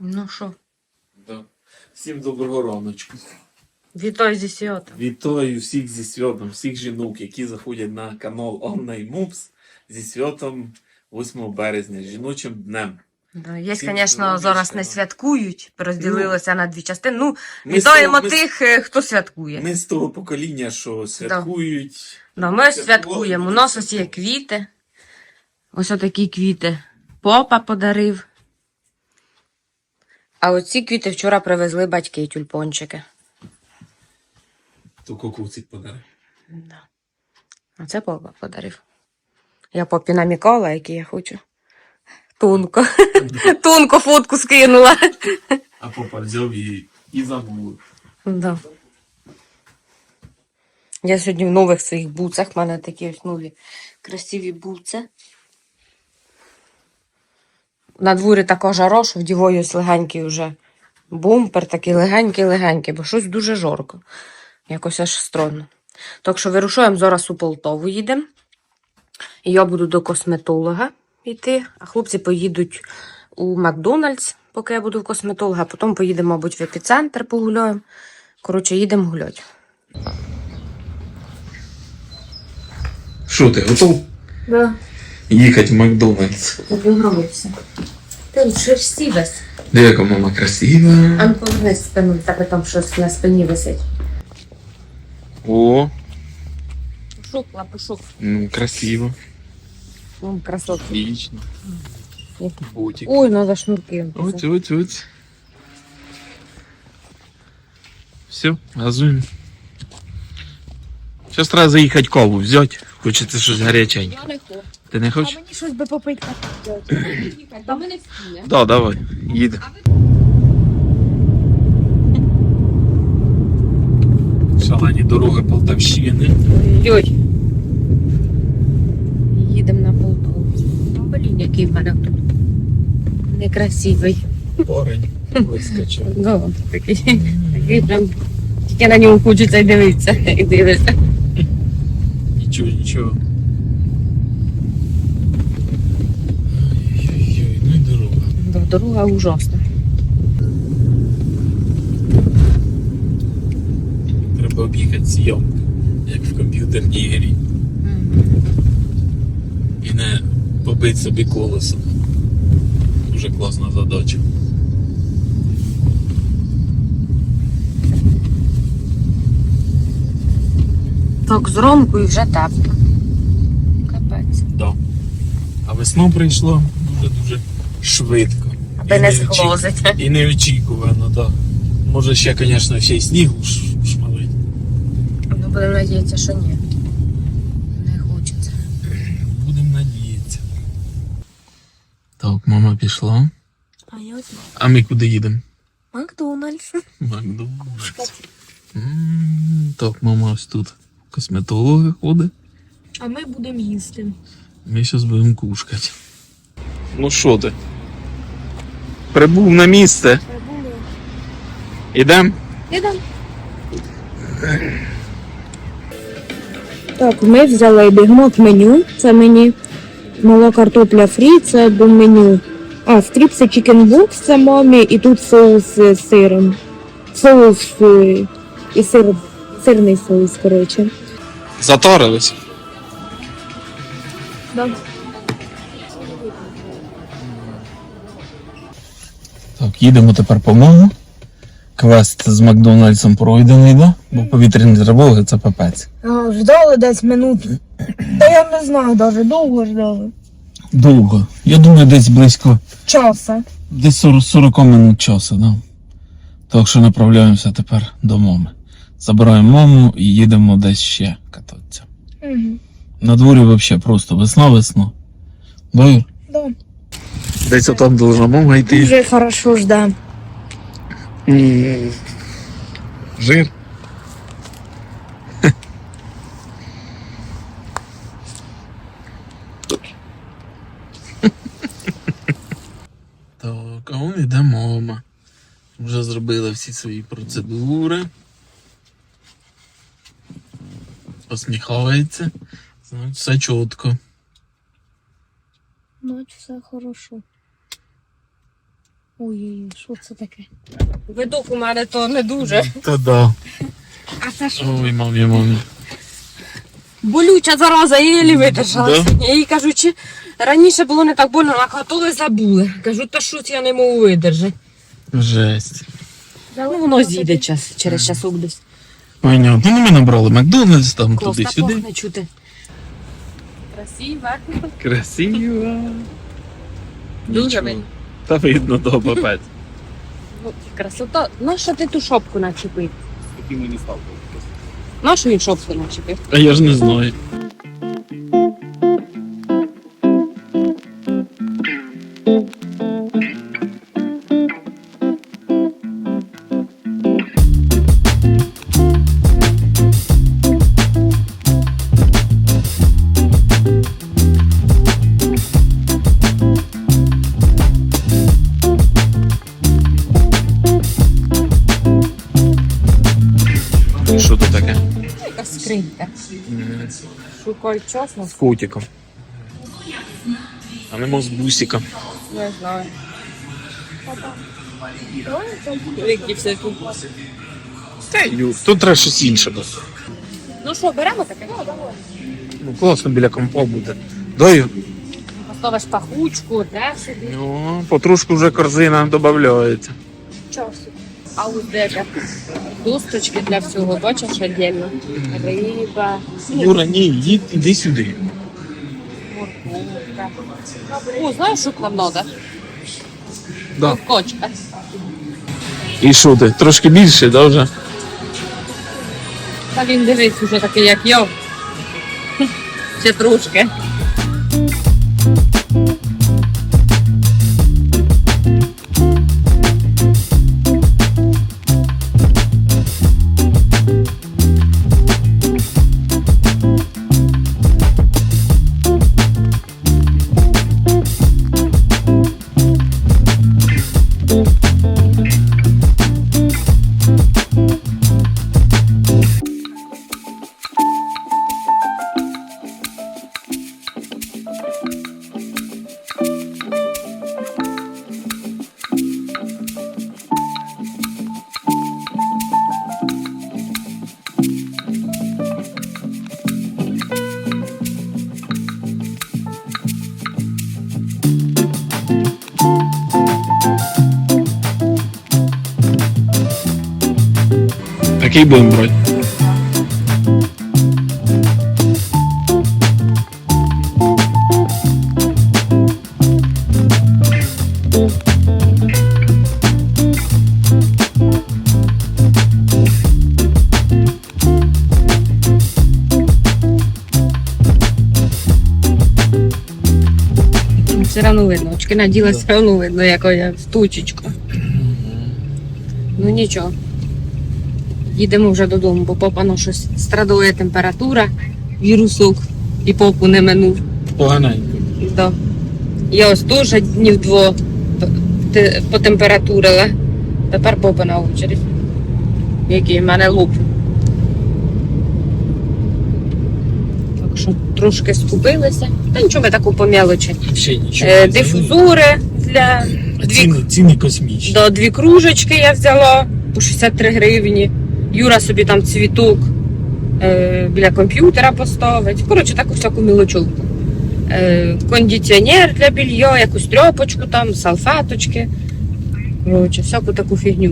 Ну що, Да. Всім доброго раночку. вітаю зі святом. Вітаю всіх зі святом, всіх жінок, які заходять на канал Анна і Мупс зі святом 8 березня, жіночим днем. Да, Є, Всім звісно, зараз не святкують, розділилося на дві частини. Ну, Ми вітаємо того- ми з- тих, е, хто святкує. Ми з того покоління, що святкують. Да, ми святкували, святкуємо. У будемо нас ось є святкувати. квіти. Ось отакі квіти. Попа подарив. А оці квіти вчора привезли батьки тюльпончики. То кукуцик подарив. Да. А це попа подарив. Я попі намікала, який я хочу. Тонко. Тонко фотку скинула. А папа взяв і, і забув. Да. Я сьогодні в нових своїх буцах. У мене такі ось нові красиві буци. На дворі така жара, що вдіваю ось легенький вже бумпер, такий легенький-легенький, бо щось дуже жорко. Якось аж странно. Так що вирушуємо зараз у Полтову їдемо. І я буду до косметолога йти, а хлопці поїдуть у Макдональдс, поки я буду в косметолога, а потім поїдемо, мабуть, в епіцентр погуляємо. Коротше, їдемо гуляти. Що ти, готов? Да, Їхати в Макдональдс. обігровився. Ти шерсті весь. Де яка мама красива. А ну повернись спину, в тебе там щось на спині висить. О, Пушок, лапушок. ну красиво. Вон красотки. Отлично. Бутик. Ой, надо шнурки. Ось, ось, ось. Все, газуємо. Зараз треба заїхати каву взяти. Хочеться щось гаряченьке. Я не хочу. Ти не А хочеш? мені щось би попити. Та ми не. Так, давай, їде. Шалені дороги Полтавщини. Ой. Їдемо на Полтаву. Блін, який в мене тут некрасивий. Порень вискочив. Ну, такий, такий прям. Тільки на нього хочеться дивитися. І дивишся. Нічого, нічого. Ой-ой-ой, ну і дорога. Да, Дорога ужасна. Треба об'їхати зйомку, як в комп'ютерній грі. І не побити собі колесо. Дуже класна задача. Так, зранку і вже тепло. Капець. Да. А весна прийшла дуже-дуже швидко. Аби І не зглозить. І неочікувано, так. Да. Може ще, звісно, ще й снігу ш- шмалить. Ну, будемо надіятися, що ні. Не хочеться. Будемо надіятися. Так, мама пішла. А я ось А ми куди їдемо? Макдональдс. Макдональдс. М, Так, мама ось тут косметолога ходить. А ми будемо їсти. Ми зараз будемо кушати. Ну що ти? Прибув на місце. Прибули. Ідемо? Ідемо. Так, ми взяли бігмот меню. Це мені мала картопля фрі, це до меню. А, стріпси чікенбокс це мамі, і тут соус з сиром. Соус е, і сир, сирний соус, коротше. Заторились. Да. Так, їдемо тепер по маму. Квест з Макдональдсом пройдений, да? Бо повітряні тривоги це пипець. А, ждали десь минут. Та я не знаю, навіть довго ждали. Довго. Я думаю, десь близько, Часа. десь 40, 40 минут часу, да? Так що направляємося тепер до мами. Забираємо маму і їдемо десь ще кататися. Угу. На дворі взагалі просто весна-весна. Да, Юр? Да. Десь отам должна мама йти. Дуже хорошо ждем. Жир. Так, а он іде мама. Вже зробила всі свої процедури. Посміхається. Значить, все чітко. Ночь все хорошо. Ой, що це таке? Видок у мене то не дуже. Та да. А це що? Ой, мамі, мамі. Болюча зараза, я її видержала Да? Я їй кажу, чи раніше було не так больно, накатали забули. Кажу, та що я не можу видержати. Жесть. Ну, воно зійде час, через часок десь. Понятно. Ну, ми набрали Макдональдс там Клас, так туди-сюди. пахне чути. Красиво. Красиво. Дуже Нічого. видно. Та видно до папець. Красота. Нащо ти ту шопку начепив? Який мені став. Нашу він шопку начепив? А я ж не знаю. Скринька. Шукай чесно. З котиком. А нема з бусиком. Не знаю. Які всякі. Та ю, тут треба щось інше. буде. Ну що, беремо таке? Ну, класно біля компа буде. Дай. Поставиш пахучку, де собі. Ну, потрошку вже корзина додається. Часу. А ось де так? Досточки для всього, бачиш, отдельно. Риба, Юра, ні, їдь, іди сюди. морковка. О, знаєш, що к нам треба? Да. Кочка. І що ти? Трошки більше, да, вже? Та він дивись уже такий, як я. Ще трошки. Який будемо брати? Все одно видно. Очки наділа, все одно видно, як я в тучечку. Ну нічого. Їдемо вже додому, бо попа ну, щось страдує температура, вірусок і попу не минув. Поганенько. Да. Я ось теж днів дво те- потемпературила. Тепер попа на очередь. Який в мене луп. Так що трошки скупилися. Та нічого ми таку по мелочі. Нічого. Е, не дифузори для А дві, Ціни, ціни космічні. да, дві кружечки я взяла по 63 гривні. Юра собі там цвіток е, біля комп'ютера поставить. Коротше, таку всяку мілочовку. Е, кондиціонер для більйо, якусь трьопочку там, салфеточки. Коротше, всяку таку фігню.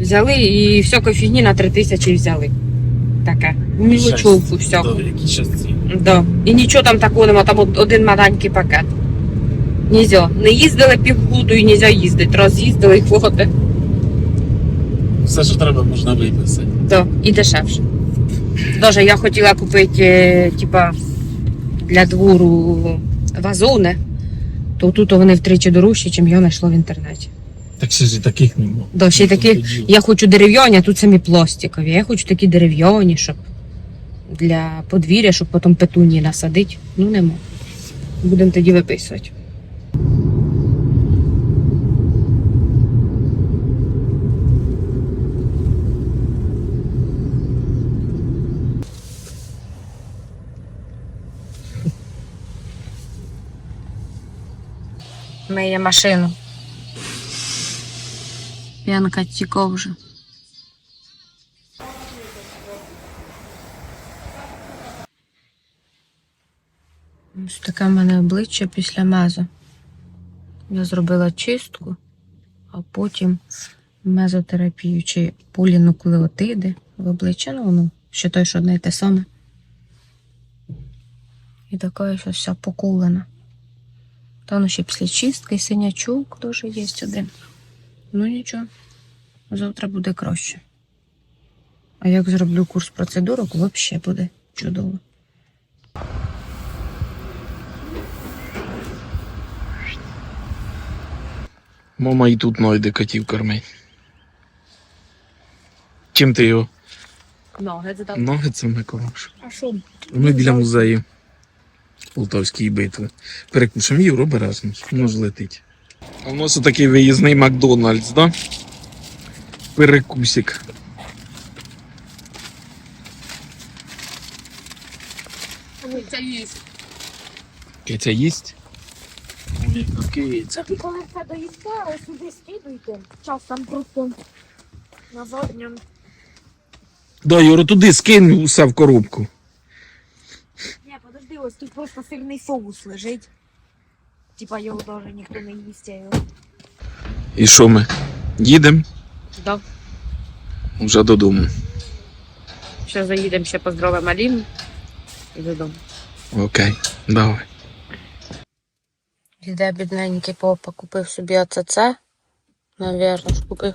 Взяли і всякої фігні на 3 тисячі взяли. Таке. Мілочовку всяку. Да. І нічого там такого нема, там один маленький пакет. Нельзя. Не їздили півгоду і нельзя їздити. Раз їздили і хвоти. Все, що треба, можна виписати. Да. І дешевше. Даже я хотіла купити, е, типа, для двору вазони, то тут вони втричі дорожчі, ніж я знайшла в інтернеті. Так ще ж і таких нема. Да, ще й таких, я хочу дерев'яні, а тут самі пластикові. Я хочу такі дерев'яні, щоб для подвір'я, щоб потім петуні насадити. Ну, нема. Будемо тоді виписувати. Миє машину. П'янка тіко вже. Ось таке в мене обличчя після мезо. Я зробила чистку, а потім мезотерапію чи полінуклеотиди в обличчя. Ну, воно ще той, що одне й те саме. І така ось вся покулена. Та ну ще після чистки синячок теж є один. Ну нічого, завтра буде краще. А як зроблю курс процедурок, взагалі буде чудово. Мама і тут знайде котів кормить. Чим ти його? Ноги задав. Нагицями кормиш. А що? Ми біля музею Полтавської битви. Перекушимо обережно, воно ж летить. А в нас такий виїзний Макдональдс, да? Перекусик. Це їсть. Киця їсть? Киця. І коли це доїсте, сюди скидуйте. Час там просто на задньому. Да, Юро, туди скинь усе в коробку. Ось тут просто сирний соус лежить. Типа його теж ніхто не їсть, а його. І що ми? Їдемо Да. вже додому. Ще заїдемо ще поздоровимо Аліну і додому. Окей, давай. Іде бідненький попа, купив собі АЦЦ. Навірно, ж купив.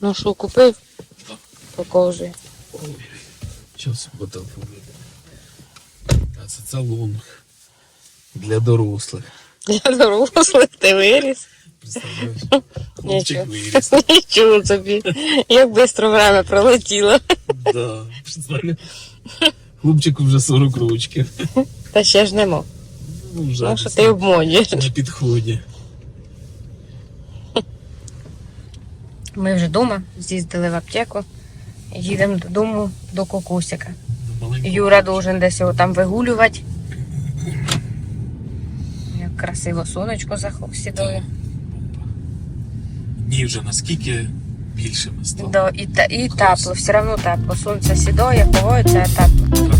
Ну що купив? Показує. Зараз готов А це це лонг. Для дорослих. Я дорослий, ти виріс. Представляєш? Хлопчик виріс. Нічого собі. Як швидко время пролетіло. Да. представляєш? Хлопчику вже 40 років. Та ще ж нема. Ну, вже Ну, що ти обманюєш. на підході. Ми вже вдома, з'їздили в аптеку. Їдемо додому до кокусика. Юра должен десь його там вигулювати. Як красиво сонечко сідає. Дні вже наскільки більше ми стало. Да, і та, і тепло, все одно тепло. Сонце сідає, ховається, а тепло.